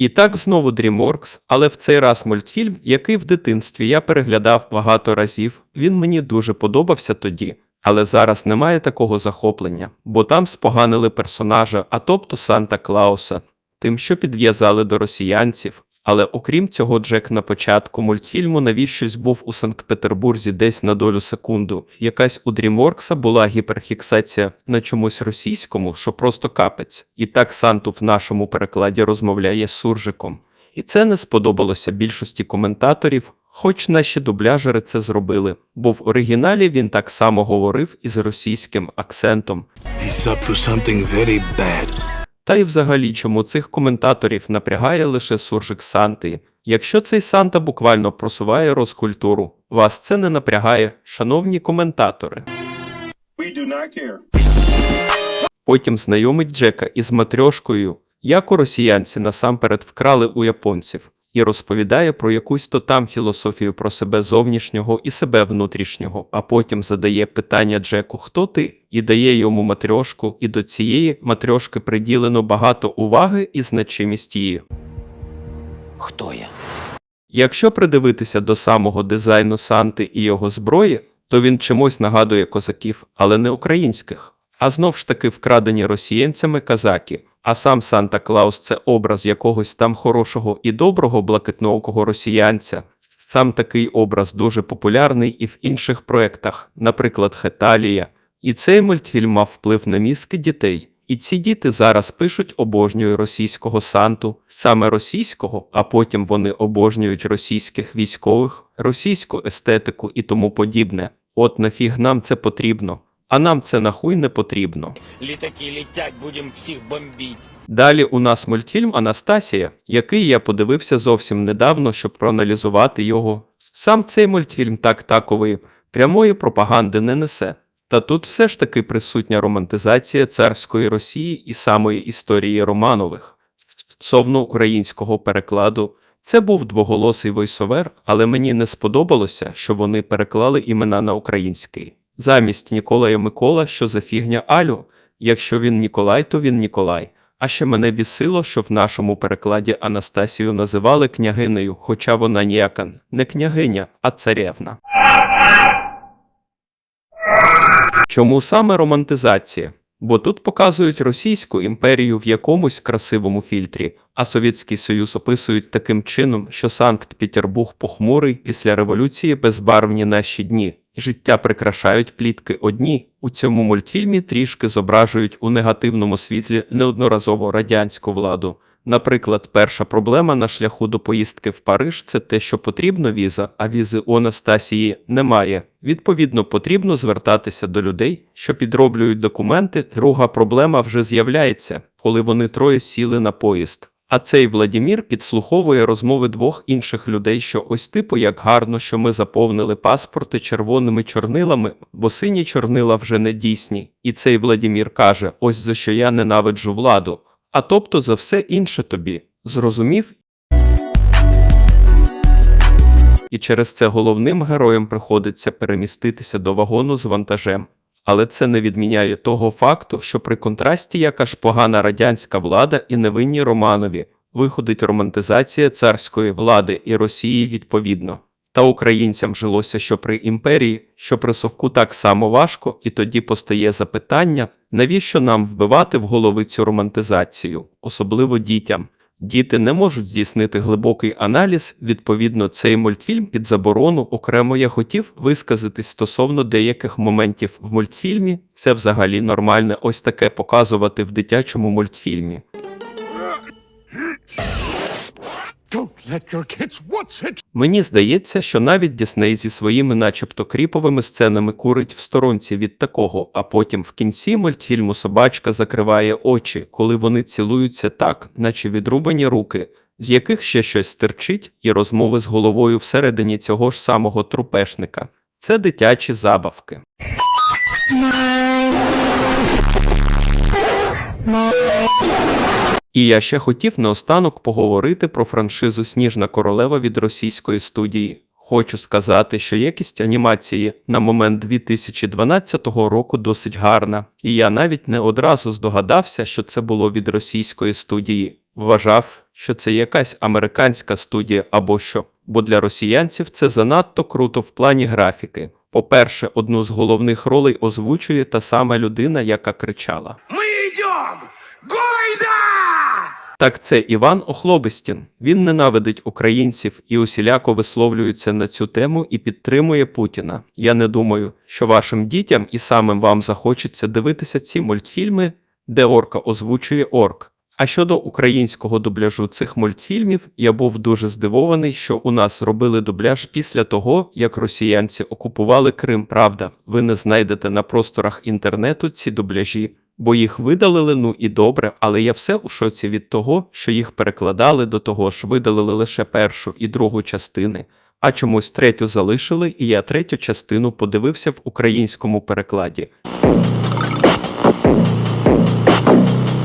І так знову DreamWorks, але в цей раз мультфільм, який в дитинстві я переглядав багато разів, він мені дуже подобався тоді. Але зараз немає такого захоплення, бо там споганили персонажа, а тобто Санта Клауса, тим, що підв'язали до росіянців. Але окрім цього, Джек на початку мультфільму навіщось був у Санкт-Петербурзі десь на долю секунду. Якась у DreamWorks була гіперфіксація на чомусь російському, що просто капець. І так Санту в нашому перекладі розмовляє з суржиком. І це не сподобалося більшості коментаторів, хоч наші дубляжери це зробили, бо в оригіналі він так само говорив із російським акцентом. He's up to something very bad. Та й взагалі, чому цих коментаторів напрягає лише суржик Санти. Якщо цей Санта буквально просуває розкультуру, вас це не напрягає, шановні коментатори. We do not care. Потім знайомить Джека із матрьошкою, як у росіянці насамперед вкрали у японців, і розповідає про якусь то там філософію про себе зовнішнього і себе внутрішнього, а потім задає питання Джеку, хто ти, і дає йому матрьошку, і до цієї матрьошки приділено багато уваги і значимість її. Хто я? Якщо придивитися до самого дизайну Санти і його зброї, то він чимось нагадує козаків, але не українських, а знов ж таки вкрадені росіянцями казаки. А сам Санта Клаус це образ якогось там хорошого і доброго блакитноокого росіянця. Сам такий образ дуже популярний і в інших проєктах, наприклад, Хеталія. І цей мультфільм мав вплив на мізки дітей. І ці діти зараз пишуть обожнюю російського Санту, саме російського, а потім вони обожнюють російських військових, російську естетику і тому подібне. От нафіг нам це потрібно, а нам це нахуй не потрібно. Літаки летять, будемо всіх бомбити. Далі у нас мультфільм Анастасія, який я подивився зовсім недавно, щоб проаналізувати його. Сам цей мультфільм так такової прямої пропаганди не несе. Та тут все ж таки присутня романтизація царської Росії і самої історії Романових. Стосовно українського перекладу, це був двоголосий войсовер, але мені не сподобалося, що вони переклали імена на український. Замість Ніколая Микола, що за фігня Алю, якщо він Ніколай, то він Ніколай. А ще мене бісило, що в нашому перекладі Анастасію називали княгинею, хоча вона ніяка не княгиня, а царевна. Чому саме романтизація? Бо тут показують Російську імперію в якомусь красивому фільтрі, а Совєтський Союз описують таким чином, що Санкт-Петербург похмурий після революції безбарвні наші дні. Життя прикрашають плітки одні. У цьому мультфільмі трішки зображують у негативному світлі неодноразово радянську владу. Наприклад, перша проблема на шляху до поїздки в Париж це те, що потрібно віза, а візи у Анастасії немає. Відповідно, потрібно звертатися до людей, що підроблюють документи. Друга проблема вже з'являється, коли вони троє сіли на поїзд. А цей Владімір підслуховує розмови двох інших людей, що ось типу як гарно, що ми заповнили паспорти червоними чорнилами, бо сині чорнила вже не дійсні. І цей Владімір каже: ось за що я ненавиджу владу. А тобто за все інше тобі. Зрозумів? І через це головним героям приходиться переміститися до вагону з вантажем. Але це не відміняє того факту, що при контрасті яка ж погана радянська влада і невинні Романові виходить романтизація царської влади і Росії відповідно. Та українцям жилося, що при імперії, що при совку так само важко, і тоді постає запитання, навіщо нам вбивати в голови цю романтизацію, особливо дітям. Діти не можуть здійснити глибокий аналіз. Відповідно, цей мультфільм під заборону окремо я хотів висказатись стосовно деяких моментів в мультфільмі. Це взагалі нормальне ось таке показувати в дитячому мультфільмі. Don't let your kids watch it. Мені здається, що навіть Дісней зі своїми начебто кріповими сценами курить в сторонці від такого, а потім в кінці мультфільму собачка закриває очі, коли вони цілуються так, наче відрубані руки, з яких ще щось стирчить, і розмови з головою всередині цього ж самого трупешника. Це дитячі забавки. І я ще хотів наостанок поговорити про франшизу Сніжна королева від російської студії. Хочу сказати, що якість анімації на момент 2012 року досить гарна, і я навіть не одразу здогадався, що це було від російської студії. Вважав, що це якась американська студія або що, бо для росіянців це занадто круто в плані графіки. По-перше, одну з головних ролей озвучує та сама людина, яка кричала. Мы идем! Гойда! Так це Іван Охлобистін. Він ненавидить українців і усіляко висловлюється на цю тему і підтримує Путіна. Я не думаю, що вашим дітям і самим вам захочеться дивитися ці мультфільми, де орка озвучує орк. А щодо українського дубляжу цих мультфільмів, я був дуже здивований, що у нас зробили дубляж після того, як росіянці окупували Крим. Правда, ви не знайдете на просторах інтернету ці дубляжі, бо їх видалили, ну і добре, але я все у шоці від того, що їх перекладали до того ж видалили лише першу і другу частини, а чомусь третю залишили, і я третю частину подивився в українському перекладі.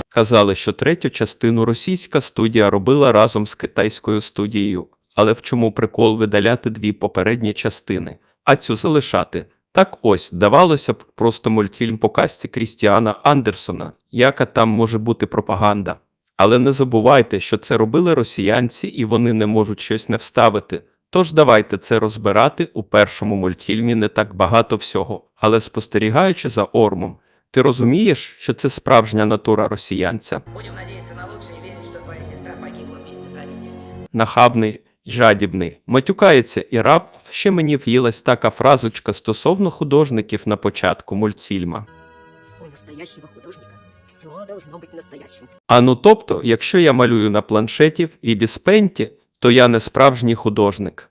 Казали, що третю частину російська студія робила разом з китайською студією, але в чому прикол видаляти дві попередні частини, а цю залишати? Так ось, давалося б просто мультфільм по касті Крістіана Андерсона, яка там може бути пропаганда. Але не забувайте, що це робили росіянці і вони не можуть щось не вставити. Тож давайте це розбирати у першому мультфільмі не так багато всього, але спостерігаючи за Ормом, ти розумієш, що це справжня натура росіянця, Будем надеяться на лучшее и верить, что твоя сестра погибла вместе с родителями. нахабний, жадібний, матюкається і раб. Ще мені в'їлась така фразочка стосовно художників на початку мультфільма. У настоящого художника все должно бути настоящим. А ну тобто, якщо я малюю на планшеті і без пенті, то я не справжній художник.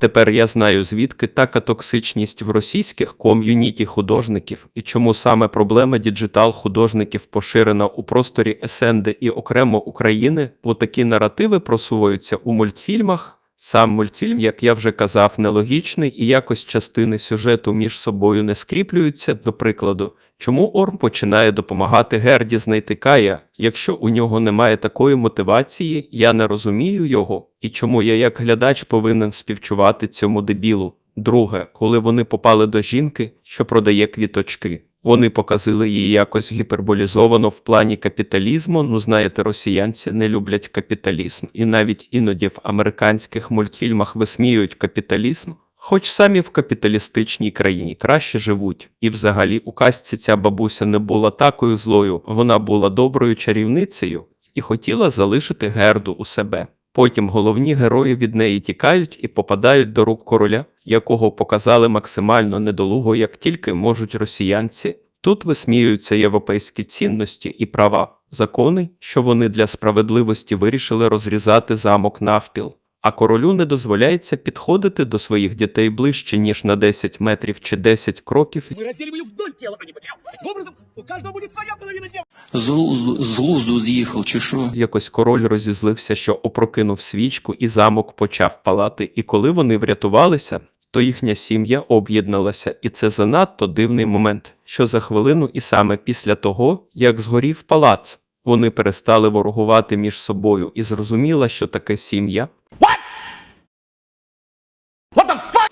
Тепер я знаю, звідки така токсичність в російських ком'юніті художників і чому саме проблема діджитал художників поширена у просторі СНД і окремо України, бо такі наративи просуваються у мультфільмах. Сам мультфільм, як я вже казав, нелогічний і якось частини сюжету між собою не скріплюються, до прикладу. Чому Орм починає допомагати Герді знайти Кая, якщо у нього немає такої мотивації, я не розумію його, і чому я як глядач повинен співчувати цьому дебілу. Друге, коли вони попали до жінки, що продає квіточки, вони показали її якось гіперболізовано в плані капіталізму. Ну знаєте, росіянці не люблять капіталізм, і навіть іноді в американських мультфільмах висміюють капіталізм. Хоч самі в капіталістичній країні краще живуть, і взагалі у казці ця бабуся не була такою злою, вона була доброю чарівницею і хотіла залишити герду у себе. Потім головні герої від неї тікають і попадають до рук короля, якого показали максимально недолуго, як тільки можуть росіянці. Тут висміюються європейські цінності і права, закони, що вони для справедливості вирішили розрізати замок навпіл. А королю не дозволяється підходити до своїх дітей ближче, ніж на 10 метрів чи 10 кроків, Мы разделим ее вдоль тела, а не поперек. Таким образом, у каждого будет своя половина тела. З глузду, з глузду з'їхав, чи що? Якось король розізлився, що опрокинув свічку, і замок почав палати. І коли вони врятувалися, то їхня сім'я об'єдналася, і це занадто дивний момент, що за хвилину, і саме після того, як згорів палац, вони перестали ворогувати між собою і зрозуміла, що таке сім'я.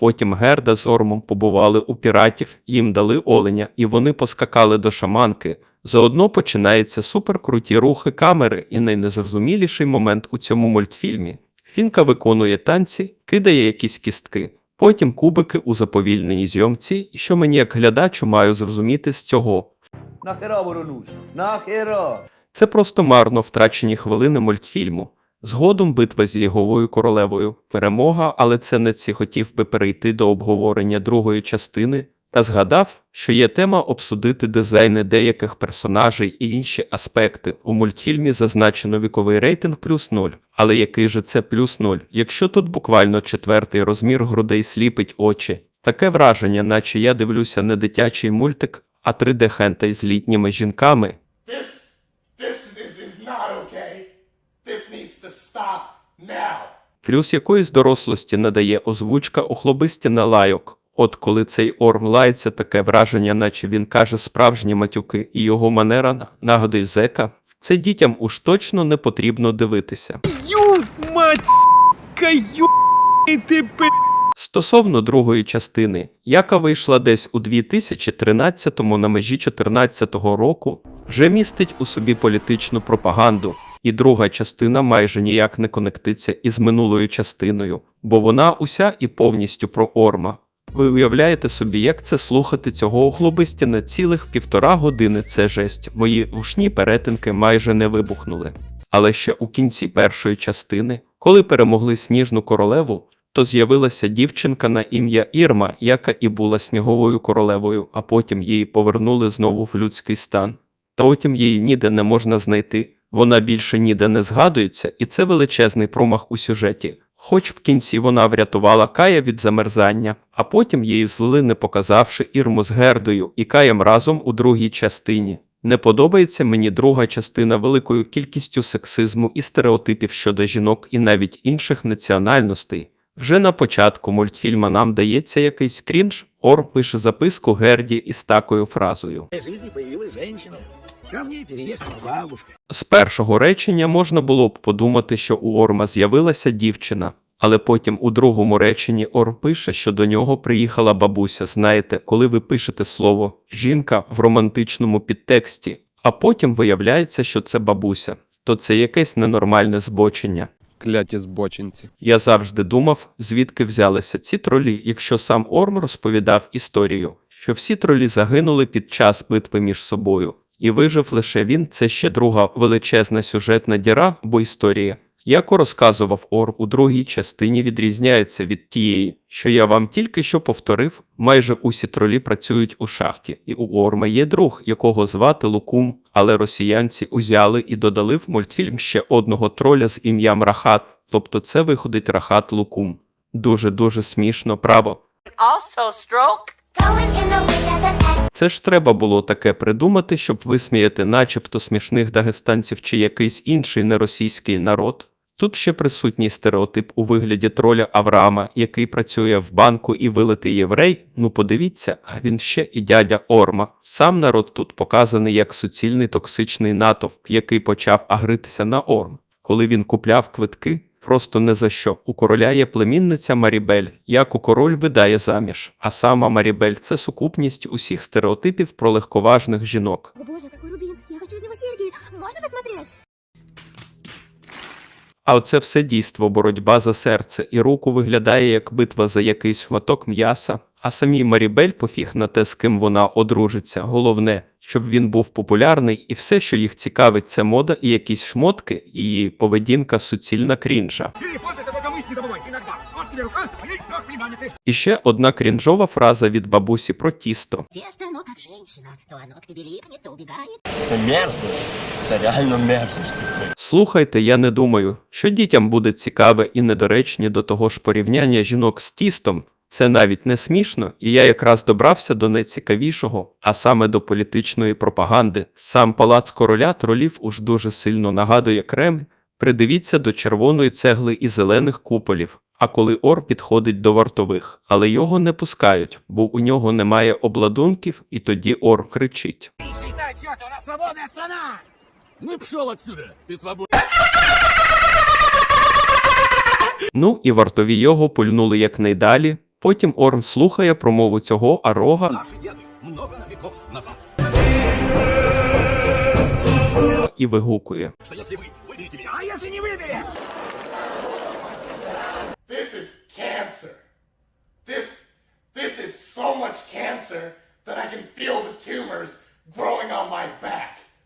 Потім Герда з Ормом побували у піратів, їм дали оленя, і вони поскакали до шаманки. Заодно починаються суперкруті рухи камери, і найнезрозуміліший момент у цьому мультфільмі. Фінка виконує танці, кидає якісь кістки, потім кубики у заповільненій зйомці, і що мені як глядачу маю зрозуміти з цього. Нахера воно нужно? Нахера? Це просто марно втрачені хвилини мультфільму. Згодом битва з Єговою королевою, перемога, але це не ці хотів би перейти до обговорення другої частини, та згадав, що є тема обсудити дизайни деяких персонажей і інші аспекти. У мультфільмі зазначено віковий рейтинг плюс 0. Але який же це плюс 0, якщо тут буквально четвертий розмір грудей сліпить очі? Таке враження, наче я дивлюся не дитячий мультик, а 3D хентай з літніми жінками, This, this is, is not okay. This needs to stop now. Плюс якоїсь дорослості надає озвучка охлобисті на лайок. От коли цей орм лається, таке враження, наче він каже справжні матюки, і його манера на- нагадує зека. Це дітям уж точно не потрібно дивитися. Ю, мать, ю, ты Стосовно другої частини, яка вийшла десь у 2013-му на межі 14-го року, вже містить у собі політичну пропаганду, і друга частина майже ніяк не конектиться із минулою частиною, бо вона уся і повністю про Орма. Ви уявляєте собі, як це слухати цього глобисті на цілих півтора години це жесть. Мої вушні перетинки майже не вибухнули. Але ще у кінці першої частини, коли перемогли сніжну королеву, то з'явилася дівчинка на ім'я Ірма, яка і була сніговою королевою, а потім її повернули знову в людський стан. Та потім її ніде не можна знайти, вона більше ніде не згадується, і це величезний промах у сюжеті. Хоч в кінці вона врятувала Кая від замерзання, а потім її злили, не показавши Ірму з Гердою і Каєм разом у другій частині. Не подобається мені друга частина великою кількістю сексизму і стереотипів щодо жінок і навіть інших національностей. Вже на початку мультфільма нам дається якийсь крінж, Ор пише записку Герді із такою фразою. В жизни появилась. Ко мне переехала бабушка. З першого речення можна було б подумати, що у Орма з'явилася дівчина, але потім у другому реченні Ор пише, що до нього приїхала бабуся. Знаєте, коли ви пишете слово жінка в романтичному підтексті, а потім виявляється, що це бабуся, то це якесь ненормальне збочення. Кляті збочинці. Я завжди думав, звідки взялися ці тролі, якщо сам Орм розповідав історію, що всі тролі загинули під час битви між собою, і вижив лише він. Це ще друга величезна сюжетна діра, бо історія, яку розказував Орм у другій частині, відрізняється від тієї, що я вам тільки що повторив. Майже усі тролі працюють у шахті, і у Орма є друг, якого звати Лукум, але росіянці узяли і додали в мультфільм ще одного троля з ім'ям Рахат, тобто це виходить Рахат Лукум. Дуже дуже смішно, право. Also stroke. Це ж треба було таке придумати, щоб висміяти начебто смішних дагестанців чи якийсь інший неросійський народ. Тут ще присутній стереотип у вигляді троля Авраама, який працює в банку і вилитий єврей. Ну подивіться, а він ще і дядя Орма. Сам народ тут показаний як суцільний токсичний натовп, який почав агритися на Орм. Коли він купляв квитки, просто не за що. У короля є племінниця Марібель, яку король видає заміж. А сама Марібель це сукупність усіх стереотипів про легковажних жінок. О боже, який рубін! Я хочу з нього серьги! Можна посмотреть? А оце все дійство, боротьба за серце, і руку виглядає як битва за якийсь хваток м'яса. А самій Марібель пофіг на те, з ким вона одружиться. Головне, щоб він був популярний, і все, що їх цікавить, це мода і якісь шмотки, і її поведінка суцільна крінжа. И пользуйся только мыть не забывай иногда. Вот тебе рука, моей ног племянницы. І ще одна крінжова фраза від бабусі про тісто. Тесто, оно как женщина. То оно к тебе липнет, то убегает. Це мерзость. Це реально мерзость. Слухайте, я не думаю, що дітям буде цікаве і недоречні до того ж порівняння жінок з тістом. це навіть не смішно, і я якраз добрався до найцікавішого, а саме до політичної пропаганди. Сам палац короля тролів уж дуже сильно нагадує Кремль. Придивіться до червоної цегли і зелених куполів. А коли Ор підходить до вартових, але його не пускають, бо у нього немає обладунків, і тоді Ор кричить. Пшел отсюда, ты свободен. Ну і вартові його пульнули якнайдалі. Потім Орм слухає промову цього арога Наши деды много веков назад. і вигукує. Что если вы выберете меня, а если не выберете? This is cancer. This, this is so much cancer that I can feel the tumors growing on my back.